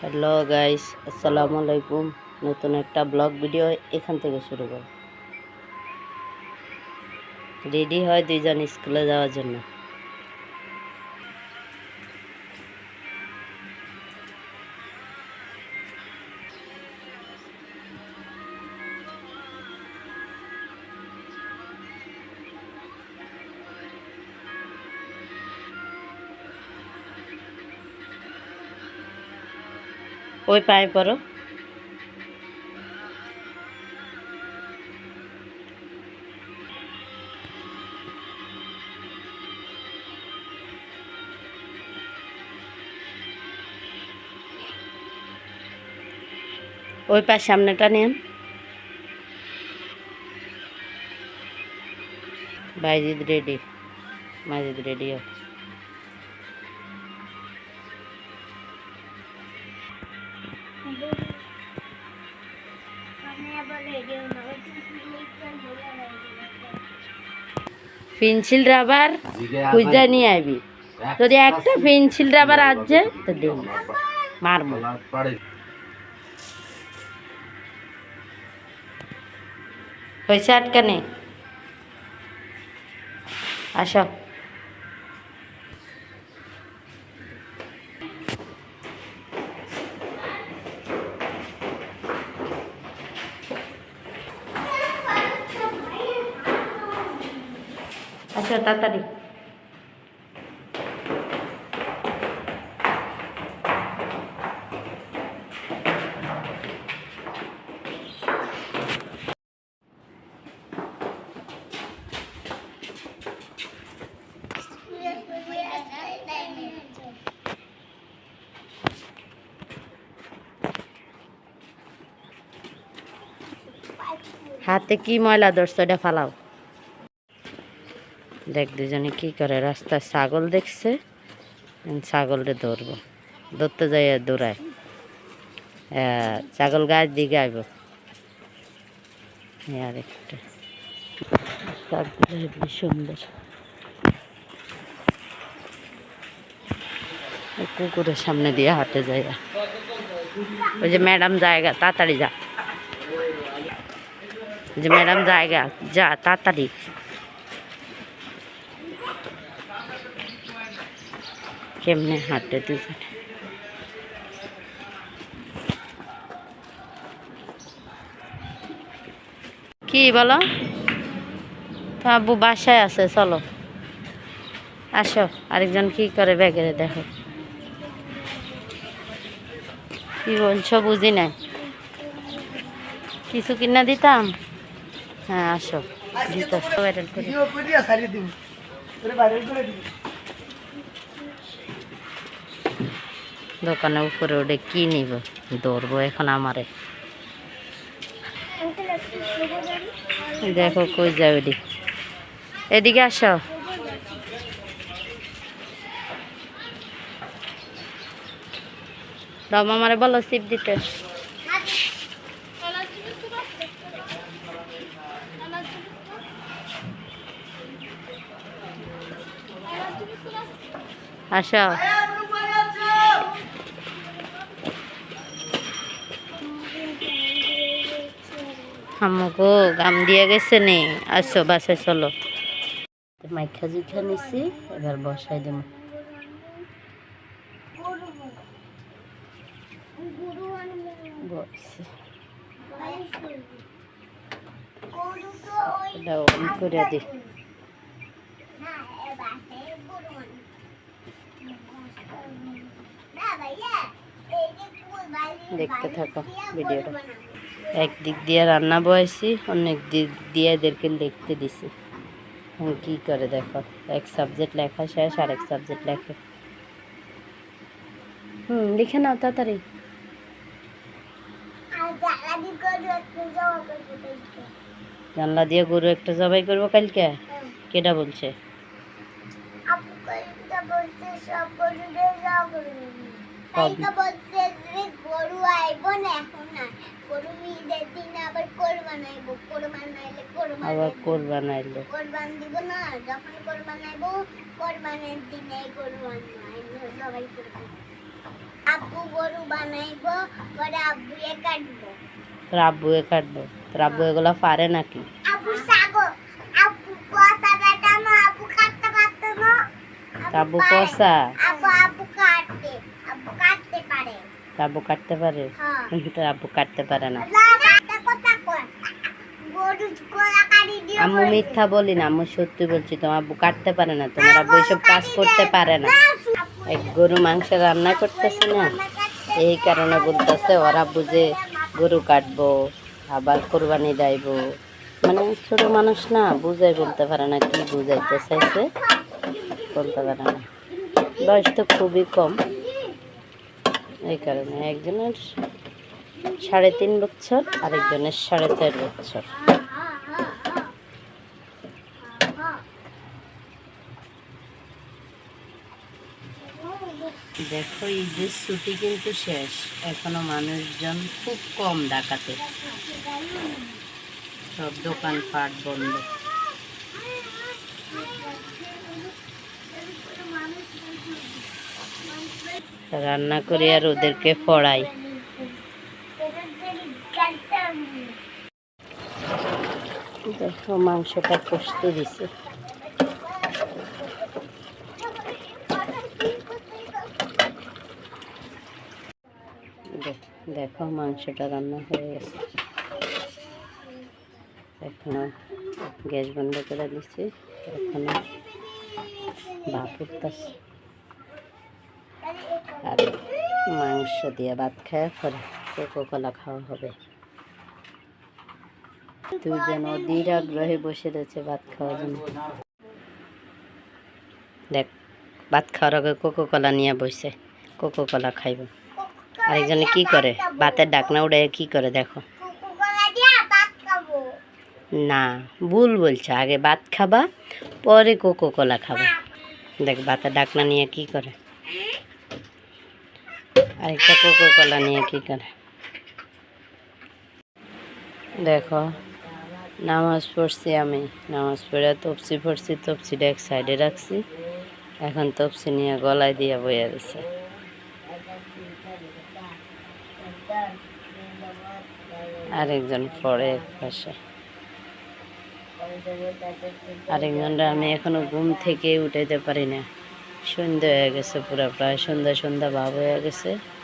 Hello guys, আসসালামু আলাইকুম। নতুন একটা ব্লগ ভিডিও এখান থেকে শুরু করো রেডি হয় দুইজন স্কুলে যাওয়ার জন্য। ওই পায়ে পড়ো। ওই পায়ে সামনেটা নিন। Bayezid ready Majid ready pencil rubber খুঁজা নিয়ে আইবি যদি একটা পেন্সিল রাবার আছে তো দিন মারব। হয়েছে আটকানে। আসো। আসো তাড়াতাড়ি। হাতে কি ময়লা ধরছো? এটা ফালাও। দেখ দুজনে কি করে, রাস্তায় ছাগল দেখছে ছাগলটা ধরবো। ধরতে যাই দৌড়ায়। ছাগল গাছ দিকে আইব। আরেকটা। শাকগুলো সুন্দর। কুকুরের সামনে দিয়ে হাঁটে যায় ওই যে ম্যাডাম জায়গা, তাড়াতাড়ি যা। যে ম্যাডাম জায়গা, যা, তাড়াতাড়ি। কেমনে হাঁটে দুজনে কি বলো? তো আব্বু বাসায় আছে চলো। আসো আরেকজন কি করে ব্যাগে দেখো। কি বলছো বুঝি নাই। কিছু কিনা দিতাম? হ্যাঁ আসো। দিত ভাইরাল করে ভিডিও করিয়া সারিয়ে দিব তোরে ভাইরাল করে দিব দোকানের উপরে উঠে কি নিব? ধরবো এখন আমারে। দেখো কই যাবে এদিকে আসো। দম আমারে বলো সিপ দিতে। আসো। আমাকে গাম দিয়ে গেছে নে আসো বাসায় চলো। মাইখা জুইখা নিছি, এবার বসাই দেবো বসে। দেখতে থাকো ভিডিওটা। একদিক দিয়ে রান্না বয়েছি অনেক দিক দিয়ে এদেরকে লিখতে দিছি। এখন কি করে দেখো? এক সাবজেক্ট লেখা শেষ আর এক সাবজেক্ট লেখে। হুম লিখে নাও তাড়াতাড়ি। জানলা দিয়ে গরু একটা জবাই করব কালকে। কেটা বলছে কালকে? বলছে? যে গরু আইবো না এখন না গরু ঈদের দিন আবার কোরবান আইবো কোরবান আইলে কোরবান আবার কোরবান আইলো। কোরবান দিব না যখন কোরবান আইবো কোরবানের দিনে কোরবান আইবো সবাই কোরবান আব্বু গরু বানাইবো পরে আব্বুয়ে কাটবো। তোর আব্বুয়ে কাটবো। তোর আব্বু এগুলো পারে নাকি? আব্বু সাগো আব্বু কথা বেটা না আব্বু কাটতে পারতো না। আব্বু পারে। কষা। আব্বু আব্বু কাটতে আব্বু কাটতে পারে তোর আব্বু কাটতে পারে? হ্যাঁ। কিন্তু তোর আব্বু কাটতে পারে না। আম্মু মিথ্যা বলি না আম্মু সত্যি বলছি তোমার আব্বু কাটতে পারে না তোমার আব্বু এসব কাজ করতে পারে না। এক গরু মাংস রান্না করতেছে না? এই কারণে বলতেছে ওরা বুঝে গরু কাটবো আবার কোরবানি দেয়বো মানে ছোট মানুষ না বুঝাই বলতে পারে না কি বুঝাইতে চাইছে? বলতে পারে না। বয়স তো খুবই কম। এই কারণে একজনের সাড়ে তিন বছর, আরেকজনের সাড়ে চার বছর। দেখো ঈদের ছুটি কিন্তু শেষ। এখনও মানুষজন খুব কম ডাকাতে। সব দোকানপাট বন্ধ। রান্না করি আর ওদেরকে পড়াই। দেখো মাংসটা কষতে দিছে। দেখ- মাংসটা রান্না হয়ে গেছে। এখনও গ্যাস বন্ধ করে দিচ্ছি এখনও ভাত উঠতেছে আর মাংস দিয়ে ভাত খাওয়া পরে কোকো কলা খাওয়া হবে। দুজন অধীর আগ্রহে বসে রয়েছে ভাত খাওয়ার জন্য। দেখ ভাত খাওয়ার আগে কোকো কলা নিয়ে বসে কোকো কলা খাইব। আরেকজনে কি করে? ভাতের ডাকনা উড়ে কি করে দেখো? না ভুল বলছে। আগে ভাত খাবা পরে কোকো কোলা খাবা দেখ ভাতের ডাকনা নিয়ে কি করে? আরেকটা কোকো কোলা নিয়ে কি করে? দেখো, নামাজ পড়ছি আমি। নামাজ পড়ে তপসি পড়ছি, তপসিটা এক সাইডে রাখছি। এখন তপসি নিয়ে গলায় দিয়ে বইয়া দিছে। আরেকজন পড়ে এক পাশে। আরেকজনরা আমি এখনও ঘুম থেকে উঠাইতে পারি না। সন্ধ্যা হয়ে গেছে পুরো, প্রায় সন্ধ্যা সন্ধ্যা ভাব হয়ে গেছে।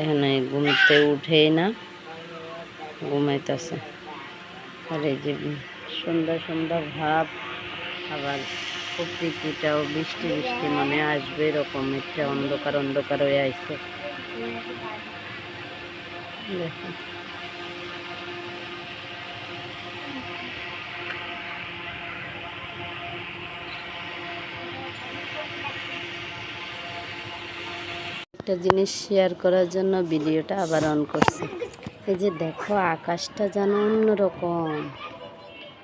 এখানে ঘুমতে উঠেই না, ঘুমাইতেছে। আর এই যে সুন্দর সুন্দর ভাব, আবার প্রকৃতিটাও বৃষ্টি বৃষ্টি মনে আসবে এরকম একটা অন্ধকার অন্ধকার হয়ে আসছে দেখো। একটা জিনিস শেয়ার করার জন্য ভিডিওটা আবার অন করছি। এই যে দেখো আকাশটা যেন অন্যরকম।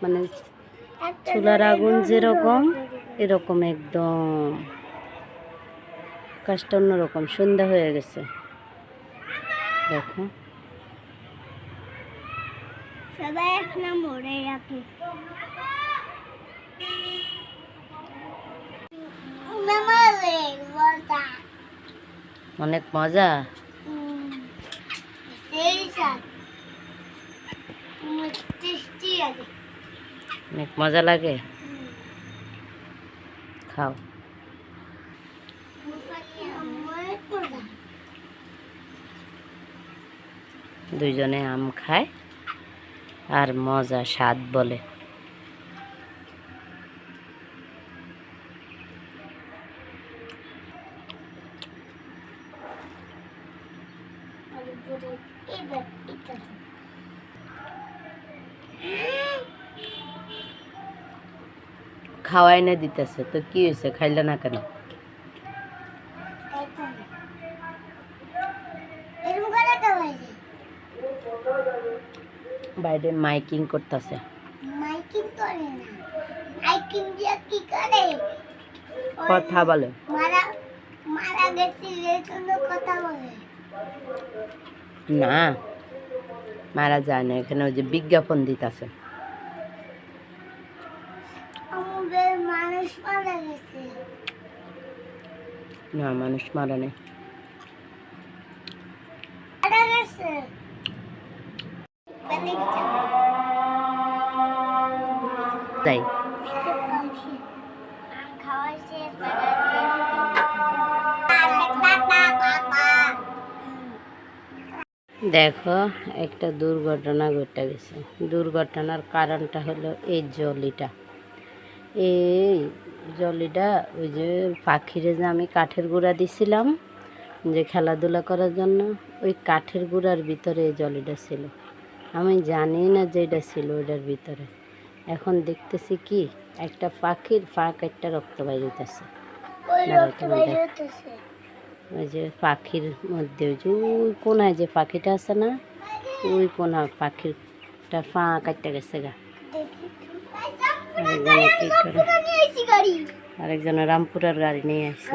মানে চুলার আগুন যেরকম এরকম একদম। আকাশটা অন্যরকম সন্ধ্যা হয়ে গেছে। দেখো। সবাই এখন মরে রাখে। অনেক মজা। অনেক মজা লাগে। খাও। দুইজনে আম খায় আর মজা স্বাদ বলে। খাওয়াই না দিতেছে, তো কি হয়েছে? খাইলে না কেন? বাইরে মাইকিং করতেছে। কথা বলে। কথা বলে না, মারা যায় না। এখানে ওই যে বিজ্ঞাপন দিতেছে। না মানুষ মারা নেই। মানে তাই। দেখো একটা দুর্ঘটনা ঘটে গেছে। দুর্ঘটনার কারণটা হলো এই জলিটা। এই জলিটা ওই যে পাখিরে যে আমি কাঠের গুঁড়া দিছিলাম যে খেলাধুলা করার জন্য ওই কাঠের গুঁড়ার ভিতরে এই জলিটা ছিল। আমি জানি না যে এটা ছিল ওইটার ভিতরে। এখন দেখতেছি কি একটা পাখির ফাঁক একটা রক্ত বাইরেতেছে ওই যে পাখির মধ্যে ওই যে ওই কোনায় যে পাখিটা আছে না ওই কোনা পাখিরটা ফাঁক কাটতে গেছে গা। আরেকজনে কি করে? গাড়ি। রামপুরার গাড়ি নিয়ে আসছে।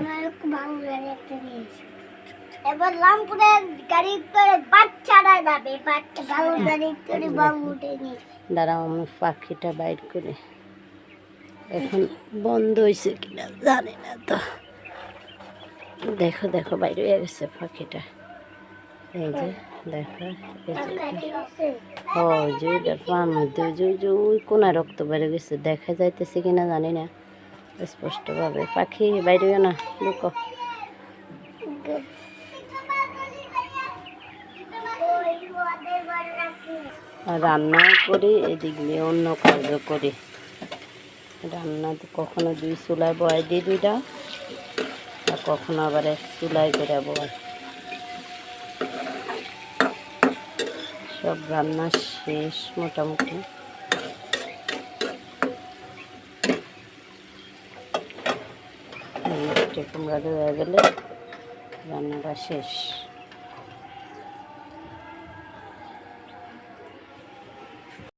এবার রামপুরের গাড়ি করে বাচ্চারা যাবে বাচ্চা ভালো গাড়ি করে বাবু উঠে নিয়েছে দাঁড়াও আমি পাখিটা বাইর করে। এখন বন্ধ হয়েছে কিনা জানি না তো। দেখো দেখো বাইরে হয়ে গেছে পাখিটা। এই যে দেখো যে পার মধ্যে রক্ত বেড়ে গেছে। দেখা যাইতেছে কিনা জানি না, স্পষ্টভাবে। পাখি, বাইরে না, লুকো। আর রান্নাও করি, এদিক দিয়ে অন্য কাজও করি। রান্না কখনো দুই চুলায় বয় দিই দুইটা আর কখনো আবার এক চুলায় করে বয় সব রান্না শেষ মোটামুটি। কুমড়া দেওয়া গেলে রান্নাটা শেষ।